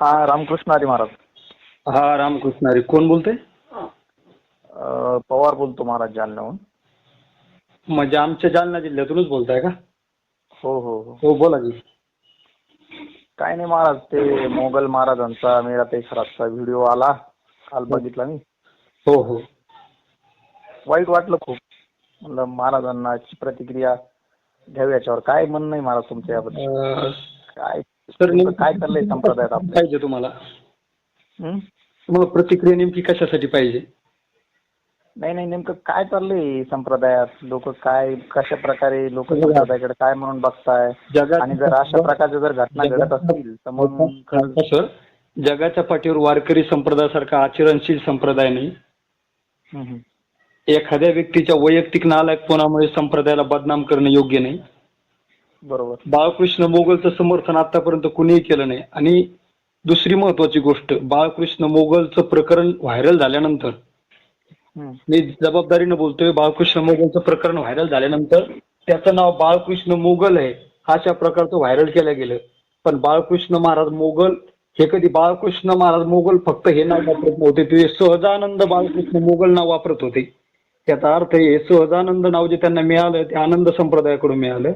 हा रामकृष्ण हरी महाराज. हा रामकृष्ण हरी. कोण बोलते अं, पवार बोलतो महाराज जालन्याहून. म्हणजे आमच्या जालना जिल्ह्यातूनच बोलताय का? हो हो हो. हो बोला की. काय नाही महाराज ते मोगल महाराजांचा मेळा ते खराबचा व्हिडिओ आला. काल बघितला मी. हो हो. वाईट वाटलं खूप. म्हणलं महाराजांना प्रतिक्रिया घ्यावी याच्यावर. काय म्हणणं आहे महाराज तुमचं याबद्दल? अं, काय? सर नेमकं काय चाललंय संप्रदायात आपल्या? पाहिजे तुम्हाला? हं? तुम्हाला प्रतिक्रिया नेमकी कशासाठी पाहिजे? नाही नाही नेमकं काय चाललंय संप्रदायात? लोक काय कशा प्रकारे लोक संप्रदायाकडे काय म्हणून बघताय? जगात आणि जर अशा प्रकारच्या जर घटना घडत असतील तर मग खरंच- सर जगाच्या पाठीवर वारकरी संप्रदायासारखा आचरणशील संप्रदाय नाही. हं, हं. एखाद्या व्यक्तीच्या वैयक्तिक नालायकपणामुळे संप्रदायाला बदनाम करणं योग्य नाही. बरोबर. बाळकृष्ण मोगलचं समर्थन आतापर्यंत कुणीही केलं नाही. आणि दुसरी महत्वाची गोष्ट बाळकृष्ण मोगलचं प्रकरण व्हायरल झाल्यानंतर. मी जबाबदारीनं बोलतोय बाळकृष्ण मोगलचं प्रकरण व्हायरल झाल्यानंतर त्याचं नाव बाळकृष्ण मोगल आहे अशा प्रकारचं व्हायरल केलं गेलं. पण बाळकृष्ण महाराज मोगल हे कधी बाळकृष्ण महाराज मोगल फक्त हे नाव वापरत नव्हते ते सहजानंद बाळकृष्ण मोगल नाव वापरत होते. त्याचा अर्थ हे सहजानंद नाव जे त्यांना मिळालं ते आनंद संप्रदायाकडून मिळालं.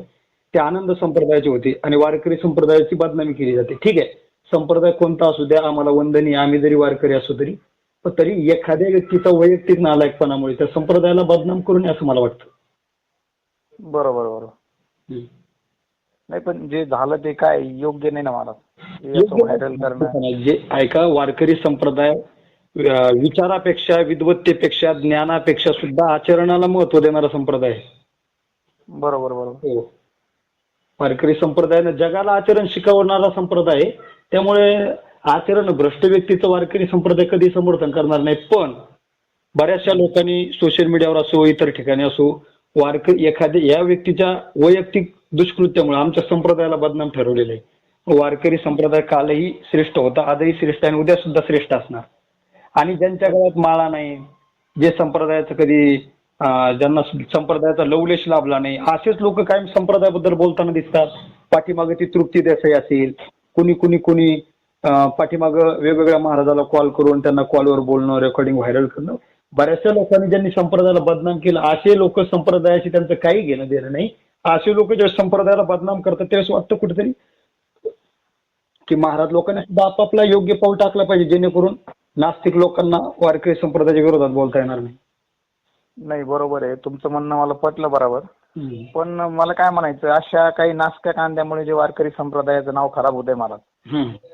ते आनंद संप्रदायाचे होते आणि वारकरी संप्रदायाची बदनामी केली जाते. ठीक आहे. संप्रदाय कोणता असू द्या आम्हाला वंदनीय आम्ही जरी वारकरी असू तरी पण तरी एखाद्या व्यक्तीचा वैयक्तिक नालायकपणामुळे त्या संप्रदायाला बदनाम करू नये असं मला वाटतं. बरोबर बरोबर. नाही पण जे झालं ते काय योग्य नाही ना करणं. जे ऐका वारकरी संप्रदाय विचारापेक्षा विद्वत्तेपेक्षा ज्ञानापेक्षा सुद्धा आचरणाला महत्त्व देणारा संप्रदाय आहे. बरोबर बरोबर. हो. वारकरी संप्रदाय जगाला आचरण शिकवणारा संप्रदाय. आहे त्यामुळे आचरण भ्रष्ट व्यक्तीचं वारकरी संप्रदाय कधी समर्थन करणार नाही. पण बऱ्याचशा लोकांनी सोशल मीडियावर असो इतर ठिकाणी असो वारकरी एखाद्या या व्यक्तीच्या वैयक्तिक दुष्कृत्यामुळे आमच्या संप्रदायाला बदनाम ठरवलेलं आहे. वारकरी संप्रदाय कालही श्रेष्ठ होता आजही श्रेष्ठ आणि उद्या सुद्धा श्रेष्ठ असणार. आणि ज्यांच्या गळ्यात माळा नाही जे संप्रदायाचं कधी ज्यांना संप्रदायाचा लवलेश लाभला नाही असेच लोक कायम संप्रदायाबद्दल बोलताना दिसतात. पाठीमागे ती तृप्ती देसाई असेल. कुणी कुणी कुणी पाठीमाग पाठीमागं वेगवेगळ्या महाराजाला कॉल करून त्यांना कॉलवर बोलणं रेकॉर्डिंग व्हायरल करणं. बऱ्याचशा लोकांनी ज्यांनी संप्रदायाला बदनाम केलं असे लोक संप्रदायाशी त्यांचं काही घेणं देणं नाही. असे लोक जेव्हा संप्रदायाला बदनाम करतात त्यावेळेस वाटतं कुठेतरी की महाराज लोकांनी सुद्धा आपापला योग्य पाऊल टाकला पाहिजे जेणेकरून नास्तिक लोकांना वारकरी संप्रदायाच्या विरोधात बोलता येणार नाही. नाही बरोबर आहे. तुमचं म्हणणं मला पटलं बरोबर. पण मला काय म्हणायचं अशा काही नासक्या कांद्यामुळे जे वारकरी संप्रदायाचं नाव खराब होतंय महाराज हम्म.